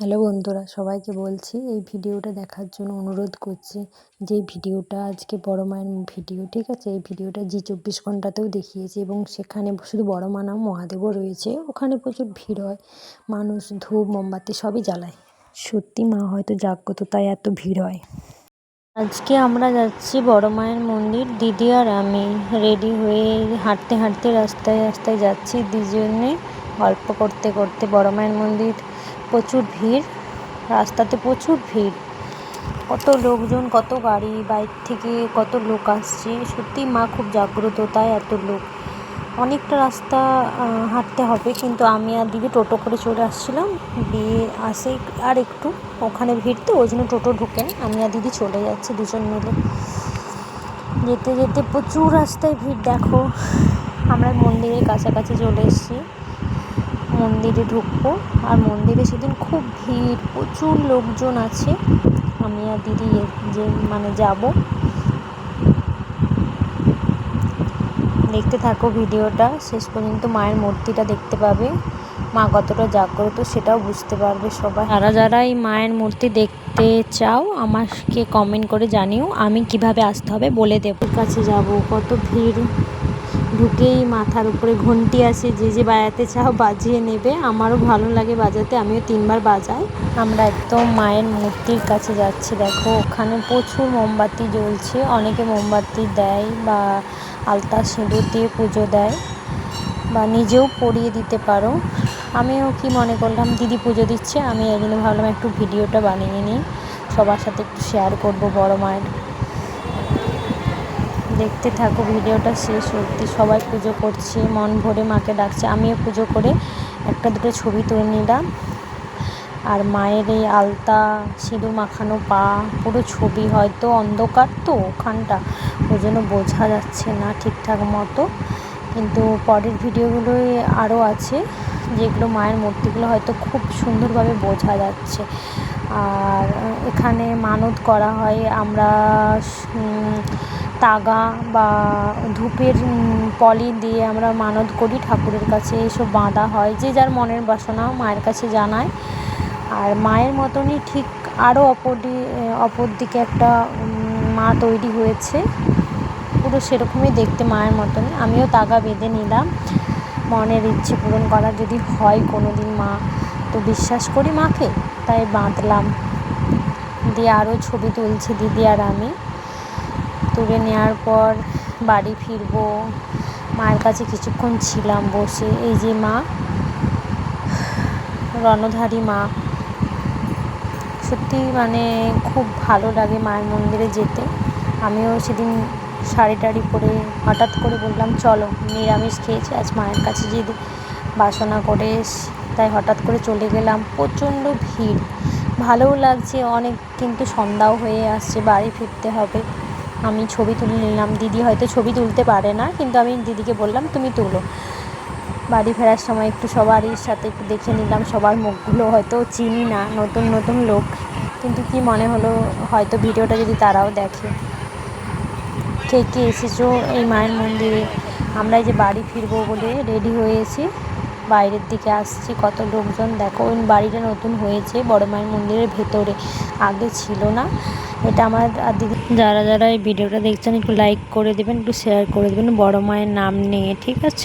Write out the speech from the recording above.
Hello বন্ধুরা, সবাইকে বলছি এই ভিডিওটা দেখার জন্য অনুরোধ করছি। যে ভিডিওটা আজকে বড় মায়ের ভিডিও, ঠিক আছে? এই ভিডিওটা জি চব্বিশ ঘন্টাতেও দেখিয়েছে এবং সেখানে শুধু বড় মা না, মহাদেবও রয়েছে। ওখানে প্রচুর ভিড় হয়, মানুষ, ধূপ, মোমবাতি সবই জ্বালায়। সত্যি মা হয়তো জাগ্রত, তাই এত ভিড় হয়। আজকে আমরা যাচ্ছি বড় মায়ের মন্দির, দিদি আর আমি রেডি হয়ে হাঁটতে হাঁটতে রাস্তায় রাস্তায় যাচ্ছি। দুজনে গল্প করতে করতে বড় মায়ের মন্দির প্রচুর ভিড়, রাস্তাতে প্রচুর ভিড়। কত লোকজন, কত গাড়ি, বাইক থেকে কত লোক আসছে। সত্যি মা খুব জাগ্রত, তাই এত লোক। অনেকটা রাস্তা হাঁটতে হবে, কিন্তু আমি আর দিদি টোটো করে চলে আসছিলাম, দিয়ে আসে আর একটু ওখানে ভিড় তো, ওই জন্য টোটো ঢুকে আমি আর দিদি চলে যাচ্ছি দুজন মিলে। যেতে যেতে প্রচুর রাস্তায় ভিড়, দেখো। আমরা মন্দিরের কাছাকাছি চলে এসেছি। মন্দিরে ঢুকবো। আর মন্দিরে সেদিন খুব ভিড়, প্রচুর লোকজন আছে। আমি আর দিদি যে মানে যাব। দেখতে থাকো ভিডিওটা। শেষ পর্যন্ত মায়ের মূর্তিটা দেখতে পাবে। মা কতটা জাগ্রত সেটাও বুঝতে পারবে সবাই। যারা যারা এই মায়ের মূর্তি দেখতে চাও, আমাকে কমেন্ট করে জানিও। আমি কীভাবে আসতে হবে বলে দেবো। কাছে যাব, কত ভিড়। ঢুকেই মাথার উপরে ঘন্টি আছে যে যে বাজাতে চাও বাজিয়ে নেবে। আমারও ভালো লাগে বাজাতে, আমিও তিনবার বাজাই। আমরা একদম মায়ের মূর্তির কাছে যাচ্ছি, দেখো, ওখানে প্রচুর মোমবাতি জ্বলছে। অনেকে মোমবাতি দেয় বা আলতা সিঁদুর দিয়ে পুজো দেয় বা নিজেও পরিয়ে দিতে পারো। আমিও কি মনে করলাম, দিদি পুজো দিচ্ছে, আমি এই জন্য ভাবলাম একটু ভিডিওটা বানিয়ে নিই। সবার সাথে একটু শেয়ার করব বড় মায়ের। দেখতে থাকো, ভিডিওটা শেষ সত্যি সবাই পুজো করছে, মন ভরে মাকে ডাকছে। আমিও পুজো করে একটা দুটো ছবি তুলে নিলাম। আর মায়ের এই আলতা, সিঁদুর মাখানো পা, পুরো ছবি হয়তো অন্ধকার তো ওখানটা। ওই জন্য বোঝা যাচ্ছে না ঠিকঠাক মতো। কিন্তু পরের ভিডিওগুলোই আরও আছে, যেগুলো মায়ের মূর্তিগুলো হয়তো খুব সুন্দরভাবে বোঝা যাচ্ছে। আর এখানে মানত করা হয়, আমরা তাগা বা ধূপের পলি দিয়ে আমরা মানত করি ঠাকুরের কাছে। এসব বাঁধা হয়। যে যার মনের বাসনা মায়ের কাছে জানায়। আর মায়ের মতনই ঠিক আরও অপর অপর দিকে একটা মা তৈরি হয়েছে। পুরো সেরকমই দেখতে মায়ের মতনই। আমিও তাগা বেঁধে নিলাম। মনের ইচ্ছে পূরণ করা যদি হয় কোনো দিন মা, তো বিশ্বাস করি মাকে। তাই বাঁধলাম। দিয়ে আরও ছবি তুলছি দিদি আর আমি। তুলে নেওয়ার পর বাড়ি ফিরবো। মায়ের কাছে কিছুক্ষণ ছিলাম বসে। এই যে মা, রণধারী মা। সত্যি মানে খুব ভালো লাগে মায়ের মন্দিরে যেতে। আমিও সেদিন শাড়ি টাড়ি পরে হঠাৎ করে বললাম, চলো, নিরামিষ খেয়েছি, আজ মায়ের কাছে যদি বাসনা করে তাই হঠাৎ করে চলে গেলাম। প্রচণ্ড ভিড়। ভালোও লাগছে, অনেক কিন্তু সন্ধ্যাও হয়ে আসছে, বাড়ি ফিরতে হবে। আমি ছবি তুলে নিলাম। দিদি হয়তো ছবি তুলতে পারে না, কিন্তু আমি দিদিকে বললাম, তুমি তুলো। বাড়ি ফেরার সময় একটু সবারই সাথে একটু দেখে নিলাম, সবার মুখগুলো হয়তো চিনি না, নতুন নতুন লোক। কিন্তু কি মনে হলো, হয়তো ভিডিওটা যদি তারাও দেখে। কে কে এসেছ এই মায়ের মন্দিরে? আমরা যে বাড়ি ফিরবো বলে রেডি হয়েছি বাইরের দিকে আসছি, কত লোকজন, দেখো, ওই বাড়িটা নতুন হয়েছে, বড় মায়ের মন্দিরের ভেতরে, আগে ছিল না। এটা আমার দিদি, যারা যারা এই ভিডিওটা দেখছেন, একটু লাইক করে দেবেন, একটু শেয়ার করে দেবেন, বড় মায়ের নাম নিয়ে, ঠিক আছে?